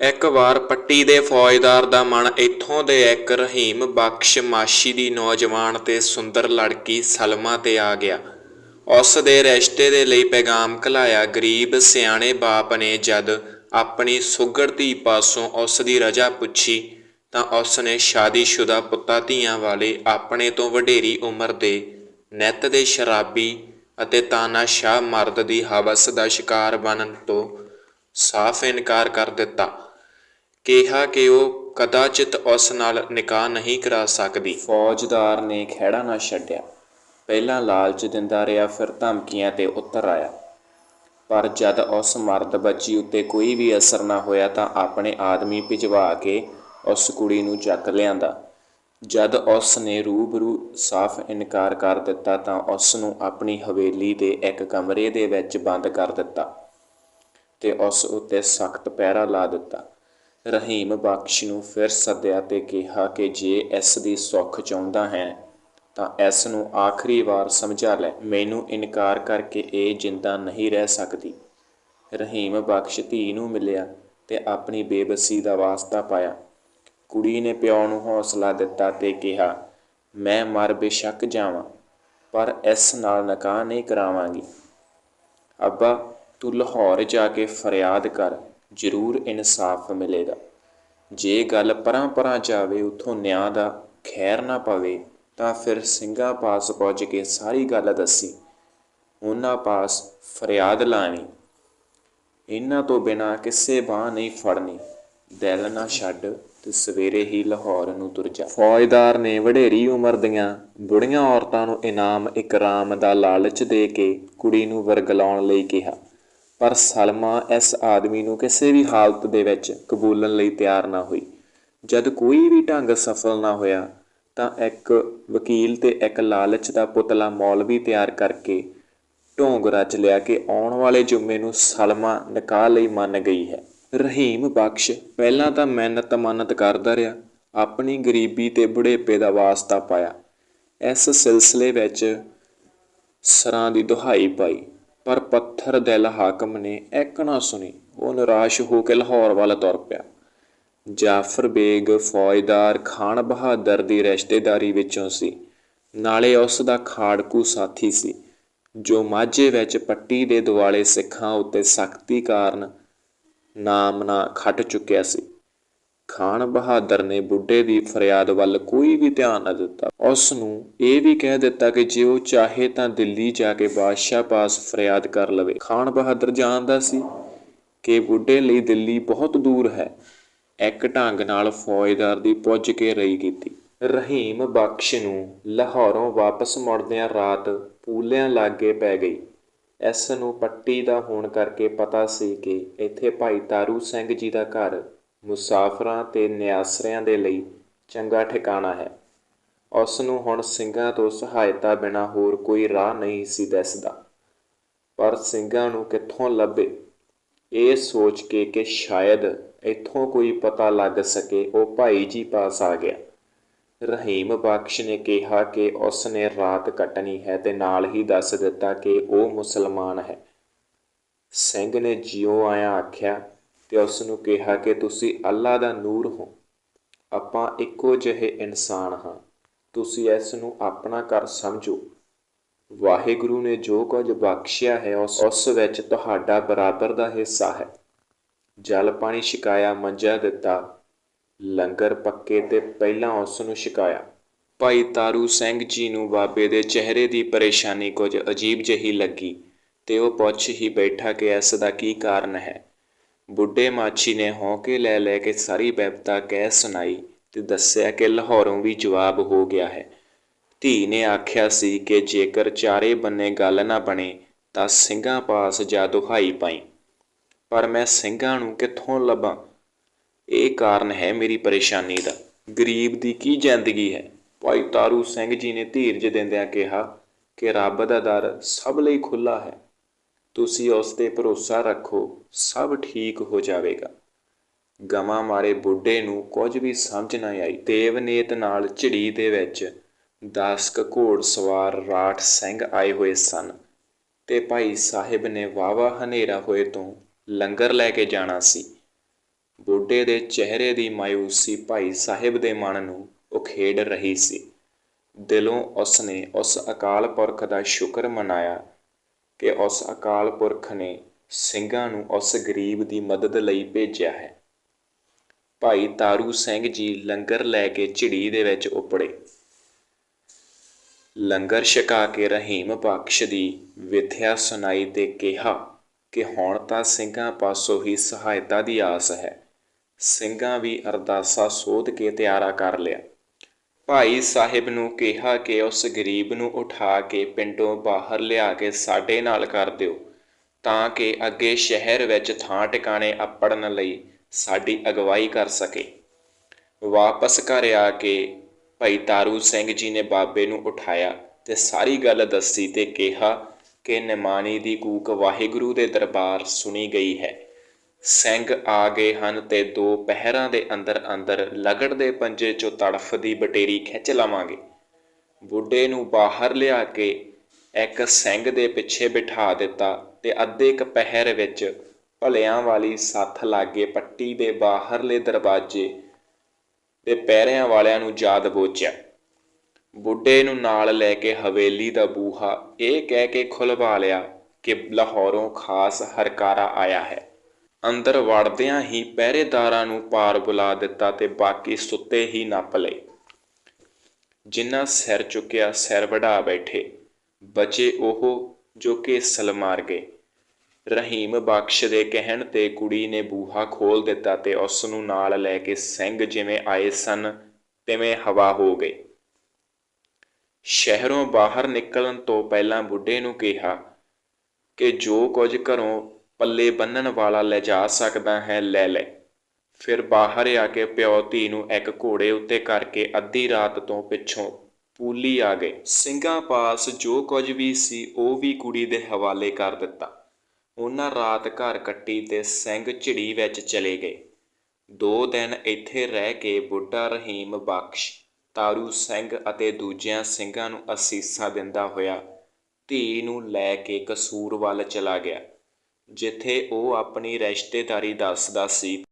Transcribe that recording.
ਇੱਕ ਵਾਰ ਪੱਟੀ ਦੇ ਫੌਜਦਾਰ ਦਾ ਮਨ ਇੱਥੋਂ ਦੇ ਇੱਕ ਰਹੀਮ ਬਖਸ਼ ਮਾਸ਼ੀ ਦੀ ਨੌਜਵਾਨ ਤੇ ਸੁੰਦਰ ਲੜਕੀ ਸਲਮਾ ਤੇ ਆ ਗਿਆ। ਉਸ ਦੇ ਰਿਸ਼ਤੇ ਦੇ ਲਈ ਪੈਗਾਮ ਘਲਾਇਆ ਗਰੀਬ ਸਿਆਣੇ ਬਾਪ ਨੇ ਜਦ ਆਪਣੀ ਸੁਘੜ ਧੀ ਪਾਸੋਂ ਉਸ ਦੀ ਰਜਾ ਪੁੱਛੀ ਤਾਂ ਉਸ ਨੇ ਸ਼ਾਦੀशुदा ਪੁੱਤਾਂ ਧੀਆਂ ਵਾਲੇ ਆਪਣੇ ਤੋਂ ਵਡੇਰੀ ਉਮਰ ਦੇ ਨਿੱਤ ਦੇ ਸ਼ਰਾਬੀ ਅਤੇ ਤਾਨਾਸ਼ਾਹ ਮਰਦ ਦੀ ਹਵਸ ਦਾ ਸ਼ਿਕਾਰ ਬਣਨ ਤੋਂ ਸਾਫ਼ ਇਨਕਾਰ ਕਰ ਦਿੱਤਾ। ਕਿਹਾ ਕਿ ਉਹ ਕਦਾਚਿਤ ਉਸ ਨਾਲ ਨਿਕਾਹ ਨਹੀਂ ਕਰਾ ਸਕਦੀ। ਫੌਜਦਾਰ ਨੇ ਖਹਿੜਾ ਨਾ ਛੱਡਿਆ। ਪਹਿਲਾਂ ਲਾਲਚ ਦਿੰਦਾ ਰਿਹਾ, ਫਿਰ ਧਮਕੀਆਂ ਤੇ ਉਤਰ ਆਇਆ। ਪਰ ਜਦ ਉਸ ਮਰਦ ਬੱਚੀ ਉੱਤੇ ਕੋਈ ਵੀ ਅਸਰ ਨਾ ਹੋਇਆ ਤਾਂ ਆਪਣੇ ਆਦਮੀ ਭਿਜਵਾ ਕੇ ਉਸ ਕੁੜੀ ਨੂੰ ਚੱਕ ਲਿਆਂਦਾ। ਜਦ ਉਸ ਨੇ ਰੂਬਰੂ ਸਾਫ਼ ਇਨਕਾਰ ਕਰ ਦਿੱਤਾ ਤਾਂ ਉਸ ਨੂੰ ਆਪਣੀ ਹਵੇਲੀ ਦੇ ਇੱਕ ਕਮਰੇ ਦੇ ਵਿੱਚ ਬੰਦ ਕਰ ਦਿੱਤਾ ਤੇ ਉਸ ਉੱਤੇ ਸਖਤ ਪਹਿਰਾ ਲਾ ਦਿੱਤਾ। ਰਹੀਮ ਬਖਸ਼ ਨੂੰ ਫਿਰ ਸੱਦਿਆ ਤੇ ਕਿਹਾ ਕਿ ਜੇ ਇਸ ਦੀ ਸੁੱਖ ਚਾਹੁੰਦਾ ਹੈ, ਤਾਂ ਇਸ ਨੂੰ ਆਖਰੀ ਵਾਰ ਸਮਝਾ ਲੈ। ਮੈਨੂੰ ਇਨਕਾਰ ਕਰਕੇ ਇਹ ਜਿੰਦਾ ਨਹੀਂ ਰਹਿ ਸਕਦੀ। ਰਹੀਮ ਬਖਸ਼ ਧੀ ਨੂੰ ਮਿਲਿਆ ਤੇ ਆਪਣੀ ਬੇਬਸੀ ਦਾ ਵਾਸਤਾ ਪਾਇਆ। ਕੁੜੀ ਨੇ ਪਿਓ ਨੂੰ ਹੌਸਲਾ ਦਿੱਤਾ ਤੇ ਕਿਹਾ, ਮੈਂ ਮਰ ਬੇਸ਼ੱਕ ਜਾਵਾਂ, ਪਰ ਇਸ ਨਾਲ ਨਕਾਹ ਨਹੀਂ ਕਰਾਵਾਂਗੀ। ਅੱਬਾ, ਤੂੰ ਲਾਹੌਰ ਜਾ ਕੇ ਫਰਿਆਦ ਕਰ। ਜ਼ਰੂਰ ਇਨਸਾਫ ਮਿਲੇਗਾ। ਜੇ ਗੱਲ ਪਰਾਂ ਪਰਾਂ ਜਾਵੇ, ਉਥੋਂ ਨਿਆਂ ਦਾ ਖੈਰ ਨਾ ਪਵੇ, ਤਾਂ ਫਿਰ ਸਿੰਘਾਂ ਪਾਸ ਪਹੁੰਚ ਕੇ ਸਾਰੀ ਗੱਲ ਦੱਸੀ। ਉਹਨਾਂ ਪਾਸ ਫਰਿਆਦ ਲਾਣੀ। ਇਹਨਾਂ ਤੋਂ ਬਿਨਾ ਕਿਸੇ ਬਾਹ ਨਹੀਂ ਫੜਨੀ। ਦਿਲ ਨਾ ਛੱਡ ਤੇ ਸਵੇਰੇ ਹੀ ਲਾਹੌਰ ਨੂੰ ਤੁਰ ਜਾ। ਫੌਜਦਾਰ ਨੇ ਵਡੇਰੀ ਉਮਰ ਦੀਆਂ ਬੁੜੀਆਂ ਔਰਤਾਂ ਨੂੰ ਇਨਾਮ ਇਕਰਾਮ ਦਾ ਲਾਲਚ ਦੇ ਕੇ ਕੁੜੀ ਨੂੰ ਵਰਗਲਾਉਣ ਲਈ ਕਿਹਾ। ਪਰ ਸਲਮਾ ਇਸ ਆਦਮੀ ਨੂੰ ਕਿਸੇ ਵੀ ਹਾਲਤ ਦੇ ਵਿੱਚ ਕਬੂਲਣ ਲਈ ਤਿਆਰ ਨਾ ਹੋਈ। ਜਦ ਕੋਈ ਵੀ ਢੰਗ ਸਫਲ ਨਾ ਹੋਇਆ, ਤਾਂ ਇੱਕ ਵਕੀਲ ਤੇ ਇੱਕ ਲਾਲਚ ਦਾ ਪੁਤਲਾ ਮੌਲਵੀ ਤਿਆਰ ਕਰਕੇ ਢੋਂਗ ਰਚ ਲਿਆ ਕਿ ਆਉਣ ਵਾਲੇ ਜੁਮੇ ਨੂੰ ਸਲਮਾ ਨਿਕਾਹ ਲਈ ਮੰਨ ਗਈ ਹੈ। ਰਹੀਮ ਬਖਸ਼ ਪਹਿਲਾਂ ਤਾਂ ਮਿਹਨਤ ਮੰਨਤ ਕਰਦਾ ਰਿਹਾ, ਆਪਣੀ ਗਰੀਬੀ ਤੇ ਬੁਢੇਪੇ ਦਾ ਵਾਸਤਾ ਪਾਇਆ। ਇਸ ਸਿਲਸਿਲੇ ਵਿੱਚ ਸਰਾਂ ਦੀ ਦੁਹਾਈ ਪਾਈ। ਪਰ ਪੱਥਰ ਦਿਲ ਹਾਕਮ ਨੇ ਇੱਕ ਨਾ ਸੁਣੀ, ਉਹ ਨਿਰਾਸ਼ ਹੋ ਕੇ ਲਾਹੌਰ ਵੱਲ ਤੁਰ ਪਿਆ। ਜਾਫਰ ਬੇਗ ਫੌਜਦਾਰ ਖਾਨ ਬਹਾਦਰ ਦੀ ਰਿਸ਼ਤੇਦਾਰੀ ਵਿੱਚੋਂ ਸੀ। ਨਾਲੇ ਉਸ ਦਾ ਖਾੜਕੂ ਸਾਥੀ ਸੀ, ਜੋ ਮਾਝੇ ਵਿੱਚ ਪੱਟੀ ਦੇ ਦੁਆਲੇ ਸਿੱਖਾਂ ਉੱਤੇ ਸਖਤੀ ਕਾਰਨ ਨਾਮ ਨਾ ਖੱਟ ਚੁੱਕਿਆ ਸੀ। ਖਾਨ ਬਹਾਦਰ ਨੇ ਬੁੱਢੇ ਦੀ ਫਰਿਆਦ ਵੱਲ ਕੋਈ ਵੀ ਧਿਆਨ ਨਾ ਦਿੱਤਾ। ਉਸ ਨੂੰ ਇਹ ਵੀ ਕਹਿ ਦਿੱਤਾ ਕਿ ਜੇ ਉਹ ਚਾਹੇ ਤਾਂ ਦਿੱਲੀ ਜਾ ਕੇ ਬਾਦਸ਼ਾਹ ਪਾਸ ਫਰਿਆਦ ਕਰ ਲਵੇ। ਖਾਨ ਬਹਾਦਰ ਜਾਣਦਾ ਸੀ ਕਿ ਬੁੱਢੇ ਲਈ ਦਿੱਲੀ ਬਹੁਤ ਦੂਰ ਹੈ। ਇੱਕ ਢੰਗ ਨਾਲ ਫੌਜਦਾਰ ਦੀ ਪੁੱਜ ਕੇ ਰਹੀ ਕੀਤੀ। ਰਹੀਮ ਬਖਸ਼ ਨੂੰ ਲਾਹੌਰੋਂ ਵਾਪਸ ਮੁੜਦਿਆਂ ਰਾਤ ਪੂਲਿਆਂ ਲਾਗੇ ਪੈ ਗਈ। ਇਸ ਨੂੰ ਪੱਟੀ ਦਾ ਹੋਣ ਕਰਕੇ ਪਤਾ ਸੀ ਕਿ ਇੱਥੇ ਭਾਈ ਤਾਰੂ ਸਿੰਘ ਜੀ ਦਾ ਘਰ ਮੁਸਾਫਰਾਂ ਤੇ ਨਿਆਸਰਿਆਂ ਦੇ ਲਈ ਚੰਗਾ ਠਿਕਾਣਾ ਹੈ। ਉਸ ਨੂੰ ਹੁਣ ਸਿੰਘਾਂ ਤੋਂ ਸਹਾਇਤਾ ਬਿਨਾਂ ਹੋਰ ਕੋਈ ਰਾਹ ਨਹੀਂ ਸੀ ਦਿਸਦਾ। ਪਰ ਸਿੰਘਾਂ ਨੂੰ ਕਿੱਥੋਂ ਲੱਭੇ? ਇਹ ਸੋਚ ਕੇ ਕਿ ਸ਼ਾਇਦ ਇੱਥੋਂ ਕੋਈ ਪਤਾ ਲੱਗ ਸਕੇ, ਉਹ ਭਾਈ ਜੀ ਪਾਸ ਆ ਗਿਆ। ਰਹੀਮ ਬਖਸ਼ ਨੇ ਕਿਹਾ ਕਿ ਉਸ ਨੇ ਰਾਤ ਕੱਟਣੀ ਹੈ ਤੇ ਨਾਲ ਹੀ ਦੱਸ ਦਿੱਤਾ ਕਿ ਉਹ ਮੁਸਲਮਾਨ ਹੈ। ਸਿੰਘ ਨੇ ਜਿਉ ਆਇਆ ਆਖਿਆ ਤੇ ਉਸ ਨੂੰ ਕਿਹਾ ਕਿ ਤੁਸੀਂ ਅੱਲਾ ਦਾ ਨੂਰ ਹੋ। ਆਪਾਂ ਇੱਕੋ ਜਿਹੇ ਇਨਸਾਨ ਹਾਂ। ਤੁਸੀਂ ਇਸ ਨੂੰ ਆਪਣਾ ਘਰ ਸਮਝੋ। ਵਾਹਿਗੁਰੂ ਨੇ ਜੋ ਕੁਝ ਬਖਸ਼ਿਆ ਹੈ, ਉਸ ਉਸ ਵਿੱਚ ਤੁਹਾਡਾ ਬਰਾਬਰ ਦਾ ਹਿੱਸਾ ਹੈ। ਜਲ ਪਾਣੀ ਛਕਾਇਆ, ਮੰਜਾ ਦਿੱਤਾ, ਲੰਗਰ ਪੱਕੇ ਤੇ ਪਹਿਲਾਂ ਉਸ ਨੂੰ ਛਕਾਇਆ। ਭਾਈ ਤਾਰੂ ਸਿੰਘ ਜੀ ਨੂੰ ਬਾਬੇ ਦੇ ਚਿਹਰੇ ਦੀ ਪਰੇਸ਼ਾਨੀ ਕੁਝ ਅਜੀਬ ਜਿਹੀ ਲੱਗੀ ਤੇ ਉਹ ਪੁੱਛ ਹੀ ਬੈਠਾ ਕਿ ਇਸ ਦਾ ਕੀ ਕਾਰਨ ਹੈ। ਬੁੱਢੇ ਮਾਛੀ ਨੇ ਹੌਕੇ ਲੈ ਲੈ ਕੇ ਸਾਰੀ ਬਿਪਤਾ ਕਹਿ ਸੁਣਾਈ ਤੇ ਦੱਸਿਆ ਕਿ ਲਾਹੌਰੋਂ ਵੀ ਜਵਾਬ ਹੋ ਗਿਆ ਹੈ। ਧੀ ਨੇ ਆਖਿਆ ਸੀ ਕਿ ਜੇਕਰ ਚਾਰੇ ਬੰਨੇ ਗੱਲ ਨਾ ਬਣੇ ਤਾਂ ਸਿੰਘਾਂ ਪਾਸ ਜਾ ਦੁਹਾਈ ਪਾਈ। ਪਰ ਮੈਂ ਸਿੰਘਾਂ ਨੂੰ ਕਿੱਥੋਂ ਲੱਭਾਂ? ਇਹ ਕਾਰਨ ਹੈ ਮੇਰੀ ਪਰੇਸ਼ਾਨੀ ਦਾ। ਗਰੀਬ ਦੀ ਕੀ ਜ਼ਿੰਦਗੀ ਹੈ? ਭਾਈ ਤਾਰੂ ਸਿੰਘ ਜੀ ਨੇ ਧੀਰਜ ਦਿੰਦਿਆਂ ਕਿਹਾ ਕਿ ਰੱਬ ਦਾ ਦਰ ਸਭ ਲਈ ਖੁੱਲਾ ਹੈ। ਤੁਸੀਂ ਉਸ ਤੇ ਭਰੋਸਾ ਰੱਖੋ, ਸਭ ਠੀਕ ਹੋ ਜਾਵੇਗਾ। ਗਮਾ ਮਾਰੇ ਬੁੱਢੇ ਨੂੰ ਕੁਝ ਵੀ ਸਮਝ ਨਾ ਆਈ। ਦੇਵਨੇਤ ਨਾਲ ਝਿੜੀ ਦੇ ਵਿੱਚ 10 ਕ ਘੋੜ ਸਵਾਰ ਰਾਠ ਸਿੰਘ ਆਏ ਹੋਏ ਸਨ ਤੇ ਭਾਈ ਸਾਹਿਬ ਨੇ ਵਾਵਾ ਹਨੇਰਾ ਹੋਏ ਤੋਂ ਲੰਗਰ ਲੈ ਕੇ ਜਾਣਾ ਸੀ। ਬੁੱਢੇ ਬੁੱਢੇ ਦੇ ਚਿਹਰੇ ਦੀ ਮਾਯੂਸੀ ਭਾਈ ਸਾਹਿਬ ਦੇ ਮਨ ਨੂੰ ਉਖੇੜ ਰਹੀ ਸੀ। ਦਿਲੋਂ ਉਸਨੇ ਉਸ ਅਕਾਲ ਪੁਰਖ ਦਾ ਸ਼ੁਕਰ ਮਨਾਇਆ ਕਿ ਉਸ ਅਕਾਲ ਪੁਰਖ ਨੇ ਸਿੰਘਾਂ ਨੂੰ ਉਸ ਗਰੀਬ ਦੀ ਮਦਦ ਲਈ ਭੇਜਿਆ ਹੈ। ਭਾਈ ਤਾਰੂ ਸਿੰਘ ਜੀ ਲੰਗਰ ਲੈ ਕੇ ਝਿੜੀ ਦੇ ਵਿੱਚ ਉਪੜੇ। ਲੰਗਰ ਛਕਾ ਕੇ ਰਹੀਮ ਬਖਸ਼ ਦੀ ਵਿਥਿਆ ਸੁਣਾਈ ਤੇ ਕਿਹਾ ਕਿ ਹੁਣ ਤਾਂ ਸਿੰਘਾਂ ਪਾਸੋਂ ਹੀ ਸਹਾਇਤਾ ਦੀ ਆਸ ਹੈ। ਸਿੰਘਾਂ ਵੀ ਅਰਦਾਸਾ ਸੋਧ ਕੇ ਤਿਆਰਾ ਕਰ ਲਿਆ। ਭਾਈ ਸਾਹਿਬ ਨੂੰ ਕਿਹਾ ਕਿ ਉਸ ਗਰੀਬ ਨੂੰ ਉਠਾ ਕੇ ਪਿੰਡੋਂ ਬਾਹਰ ਲਿਆ ਕੇ ਸਾਡੇ ਨਾਲ ਕਰ ਦਿਓ, ਤਾਂ ਕਿ ਅੱਗੇ ਸ਼ਹਿਰ ਵਿੱਚ ਥਾਂ ਟਿਕਾਣੇ ਅੱਪੜਨ ਲਈ ਸਾਡੀ ਅਗਵਾਈ ਕਰ ਸਕੇ। ਵਾਪਸ ਘਰ ਆ ਕੇ ਭਾਈ ਤਾਰੂ ਸਿੰਘ ਜੀ ਨੇ ਬਾਬੇ ਨੂੰ ਉਠਾਇਆ ਤੇ ਸਾਰੀ ਗੱਲ ਦੱਸੀ ਤੇ ਕਿਹਾ ਕਿ ਨਿਮਾਣੀ ਦੀ ਕੂਕ ਵਾਹਿਗੁਰੂ ਦੇ ਦਰਬਾਰ ਸੁਣੀ ਗਈ ਹੈ। ਸਿੰਘ ਆ ਗਏ ਹਨ ਤੇ ਦੋ ਪਹਿਰਾਂ ਦੇ ਅੰਦਰ ਅੰਦਰ ਲਗੜ ਦੇ ਪੰਜੇ ਚੋਂ ਤੜਫਦੀ ਬਟੇਰੀ ਖਿੱਚ ਲਵਾਂਗੇ। ਬੁੱਢੇ ਨੂੰ ਬਾਹਰ ਲਿਆ ਕੇ ਇੱਕ ਸਿੰਘ ਦੇ ਪਿੱਛੇ ਬਿਠਾ ਦਿੱਤਾ ਤੇ ਅੱਧੇ ਇੱਕ ਪਹਿਰ ਵਿੱਚ ਭਲਿਆਂ ਵਾਲੀ ਸੱਥ ਲਾਗੇ ਪੱਟੀ ਦੇ ਬਾਹਰਲੇ ਦਰਵਾਜ਼ੇ ਤੇ ਪਹਿਰਿਆਂ ਵਾਲਿਆਂ ਨੂੰ ਯਾਦ ਬੋਚਿਆ। ਬੁੱਢੇ ਨੂੰ ਨਾਲ ਲੈ ਕੇ ਹਵੇਲੀ ਦਾ ਬੂਹਾ ਇਹ ਕਹਿ ਕੇ ਖੁਲਵਾ ਲਿਆ ਕਿ ਲਾਹੌਰੋਂ ਖਾਸ ਹਰਕਾਰਾ ਆਇਆ ਹੈ। ਅੰਦਰ ਵੜਦਿਆਂ ਹੀ ਪਹਿਰੇਦਾਰਾਂ ਨੂੰ ਪਾਰ ਬੁਲਾ ਦਿੱਤਾ ਤੇ ਬਾਕੀ ਸੁੱਤੇ ਹੀ ਨੱਪ ਲਏ। ਜਿਨ੍ਹਾਂ ਸਿਰ ਚੁੱਕਿਆ ਸਿਰ ਵਢਾ ਬੈਠੇ। ਬਚੇ ਉਹ ਜੋ ਕਿ ਸਲ ਗਏ। ਰਹੀਮ ਬਖਸ਼ ਦੇ ਕਹਿਣ ਤੇ ਕੁੜੀ ਨੇ ਬੂਹਾ ਖੋਲ ਦਿੱਤਾ ਤੇ ਉਸ ਨੂੰ ਨਾਲ ਲੈ ਕੇ ਸਿੰਘ ਜਿਵੇਂ ਆਏ ਸਨ, ਤਿਵੇਂ ਹਵਾ ਹੋ ਗਏ ਸ਼ਹਿਰੋਂ ਬਾਹਰ ਨਿਕਲਣ ਤੋਂ ਪਹਿਲਾਂ ਬੁੱਢੇ ਨੂੰ ਕਿਹਾ ਕਿ ਜੋ ਕੁਝ ਘਰੋਂ ਪੱਲੇ ਬੰਨਣ ਵਾਲਾ ਲੈ ਜਾ ਸਕਦਾ ਹੈ, ਲੈ ਲੈ। ਫਿਰ ਬਾਹਰ ਆ ਕੇ ਪਿਓ ਧੀ ਨੂੰ ਇੱਕ ਘੋੜੇ ਉੱਤੇ ਕਰਕੇ ਅੱਧੀ ਰਾਤ ਤੋਂ ਪਿੱਛੋਂ ਪੂਲੀ ਆ ਗਏ। ਸਿੰਘਾਂ ਪਾਸ ਜੋ ਕੁਝ ਵੀ ਸੀ, ਉਹ ਵੀ ਕੁੜੀ ਦੇ ਹਵਾਲੇ ਕਰ ਦਿੱਤਾ। ਉਹਨਾਂ ਰਾਤ ਘਰ ਕੱਟੀ ਤੇ ਸਿੰਘ ਝਿੜੀ ਵਿੱਚ ਚਲੇ ਗਏ। ਦੋ ਦਿਨ ਇੱਥੇ ਰਹਿ ਕੇ ਬੁੱਢਾ ਰਹੀਮ ਬਖਸ਼, ਤਾਰੂ ਸਿੰਘ ਅਤੇ ਦੂਜਿਆਂ ਸਿੰਘਾਂ ਨੂੰ ਅਸੀਸਾਂ ਦਿੰਦਾ ਹੋਇਆ ਧੀ ਨੂੰ ਲੈ ਕੇ ਕਸੂਰ ਵੱਲ ਚਲਾ ਗਿਆ। ਜਿੱਥੇ ਉਹ ਆਪਣੀ ਰਿਸ਼ਤੇਦਾਰੀ ਦੱਸਦਾ ਸੀ।